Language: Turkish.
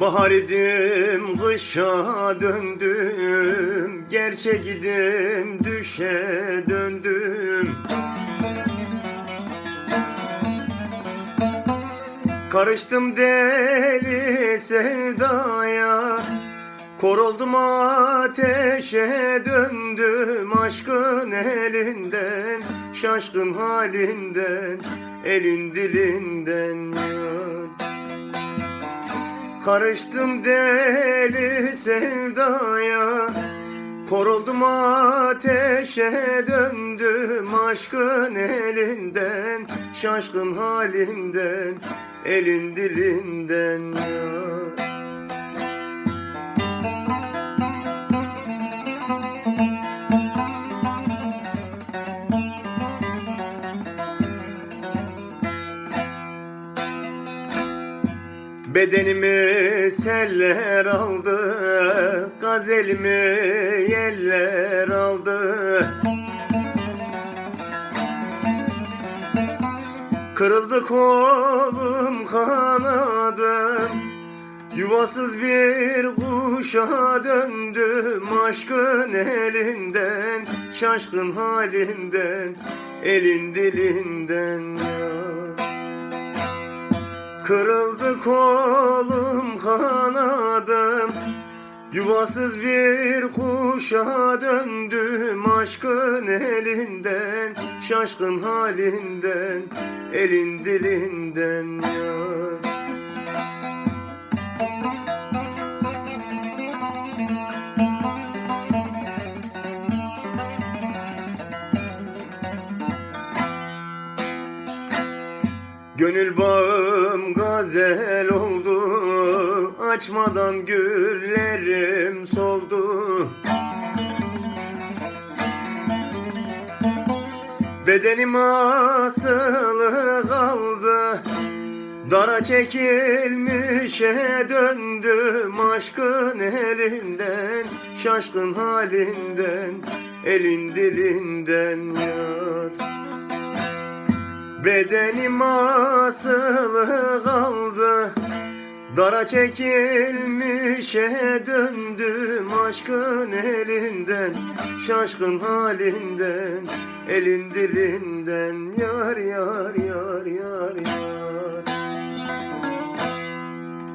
Bahar idim kışa döndüm Gerçek idim düşe döndüm. Karıştım deli sevdaya Kor oldum ateşe döndüm aşkın elinden Şaşkın halinden elin dilinden yar Karıştım deli sevdaya. Kor oldum ateşe döndüm aşkın elinden Şaşkın halinden elin dilinden yar Bedenimi seller aldı Gazelimi yeller aldı. Kırıldı kolum kanadım Yuvasız bir kuşa döndüm Aşkın elinden Şaşkın halinden Elin dilinden yar Kırıldı kolum kanadım. Yuvasız bir kuşa döndüm aşkın elinden Şaşkın halinden elin dilinden yar Gönül bağım gazel oldu Açmadan güllerim soldu. Bedenim asılı kaldı Dara çekilmişe döndüm aşkın elinden Şaşkın halinden elin dilinden yar Bedenim asılı kaldı. Dara çekilmişe döndüm aşkın elinden Şaşkın halinden Elin dilinden Yar yar yar yar yar